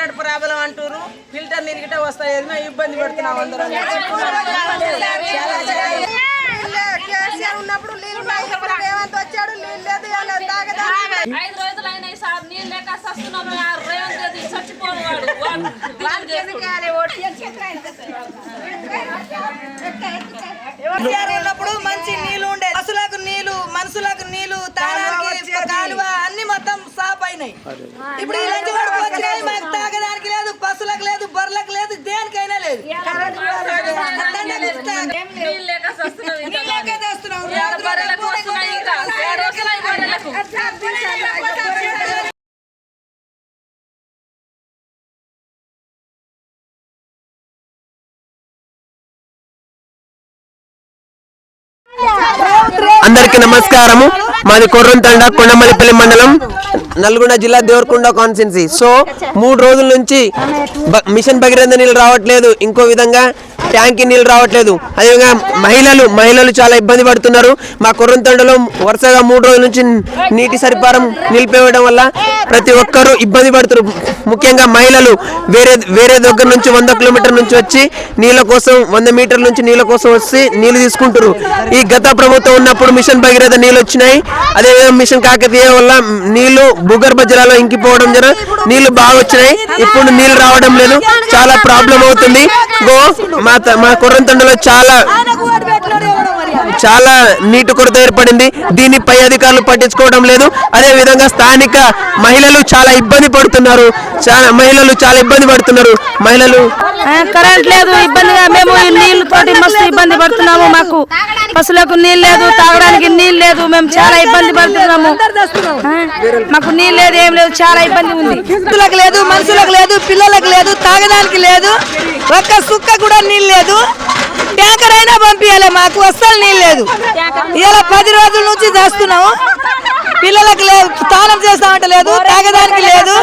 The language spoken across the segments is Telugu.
కరెంట్ ప్రాబ్లం అంటారు ఫిల్టర్ నిరిగితే వస్తాయి మేము ఇబ్బంది పడుతున్నాం అందరం. ఉన్నప్పుడు నీళ్ళు రేవంత్ వచ్చాడు నీళ్ళు లేదు. ఐదు రోజులు అయినాయి సార్ నీళ్ళు లేక సస్తున్నాము ఆ రేవంత్ రెడ్డి చచ్చిపోను వాడు సాప్ అయినాయి ఇప్పుడు ఈ లంచ్ వాడు వచ్చినాయి మాకు తాగడానికి లేదు పశువులకు లేదు బర్రెలకు లేదు దేనికైనా లేదు అందరికి నమస్కారము. మాది కొర్రంతండ కొండమల్లిపల్లి మండలం నల్గొండ జిల్లా దేవరకొండ కాన్స్టిట్యున్సీ. సో మూడు రోజుల నుంచి బ- మిషన్ భగీరథ నీళ్ళు రావట్లేదు. ఇంకో విధంగా ట్యాంకి నీళ్ళు రావట్లేదు. అదేవిధంగా మహిళలు మహిళలు చాలా ఇబ్బంది పడుతున్నారు. మా కొర్రంతండలో వరుసగా మూడు రోజుల నుంచి నీటి సరిపారం నిలిపివేయడం వల్ల ప్రతి ఒక్కరూ ఇబ్బంది పడుతున్నారు. ముఖ్యంగా మహిళలు వేరే వేరే దగ్గర నుంచి వంద కిలోమీటర్ నుంచి వచ్చి నీళ్ళ కోసం వంద మీటర్ల నుంచి నీళ్ళ కోసం వచ్చి నీళ్ళు తీసుకుంటారు. ఈ గత ప్రభుత్వం ఉన్నప్పుడు మిషన్ భగీరథ నీళ్ళు వచ్చినాయి. అదేవిధంగా మిషన్ కాకతీయ వల్ల నీళ్ళు భూగర్భ జలాలు ఇంకిపోవడం జర నీళ్ళు బాగా వచ్చినాయి. ఇప్పుడు నీళ్ళు రావడం లేదు. చాలా ప్రాబ్లం అవుతుంది. గో మా మా కుర్రంతండలో చాలా చాలా నీటి కొరత ఏర్పడింది. దీన్ని పై అధికారులు పట్టించుకోవడం లేదు. అదే విధంగా స్థానిక మహిళలు చాలా ఇబ్బంది పడుతున్నారు. చాలా మహిళలు చాలా ఇబ్బంది పడుతున్నారు. మహిళలు కరెంట్ లేదు ఇబ్బందిగా మేము ఈ నీళ్ళతోటి మస్తు ఇబ్బంది పడుతున్నాము మాకు. పశువులకు నీళ్ళు లేదు తాగడానికి నీళ్ళు లేదు మేము చాలా ఇబ్బంది పడుతున్నాము. మాకు నీళ్ళు లేదు ఏం లేదు చాలా ఇబ్బంది ఉంది. వ్యక్తులకు లేదు మనుషులకు లేదు పిల్లలకు లేదు తాగడానికి లేదు. ఒక్క సుక్క కూడా నీళ్ళు లేదు. ట్యాంకర్ అయినా పంపించాలి మాకు అస్సలు నీళ్ళు లేదు. ఇలా పది రోజుల నుంచి చేస్తున్నాము. పిల్లలకు లేదు స్నానం చేస్తామంటే లేదు తాగడానికి లేదు.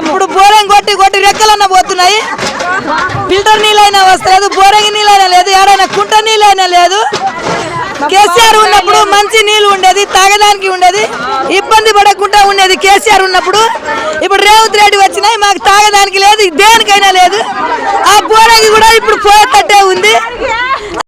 ఇప్పుడు బోరింగ్ కొట్టి కొట్టి రెక్కలన్నా పోతున్నాయి. ఫిల్టర్ నీళ్ళైనా వస్తలేదు బోరింగ్ నీళ్ళైనా లేదు ఎవరైనా కుంట నీళ్ళైనా లేదు. కేసీఆర్ ఉన్నప్పుడు మంచి నీళ్ళు ఉండేది తాగడానికి ఉండేది ఇబ్బంది పడకుండా ఉండేది కేసీఆర్ ఉన్నప్పుడు. ఇప్పుడు రేవంత్ రెడ్డి వచ్చినాయి మాకు తాగడానికి లేదు దేనికైనా లేదు. ఆ బోరంగి కూడా ఇప్పుడు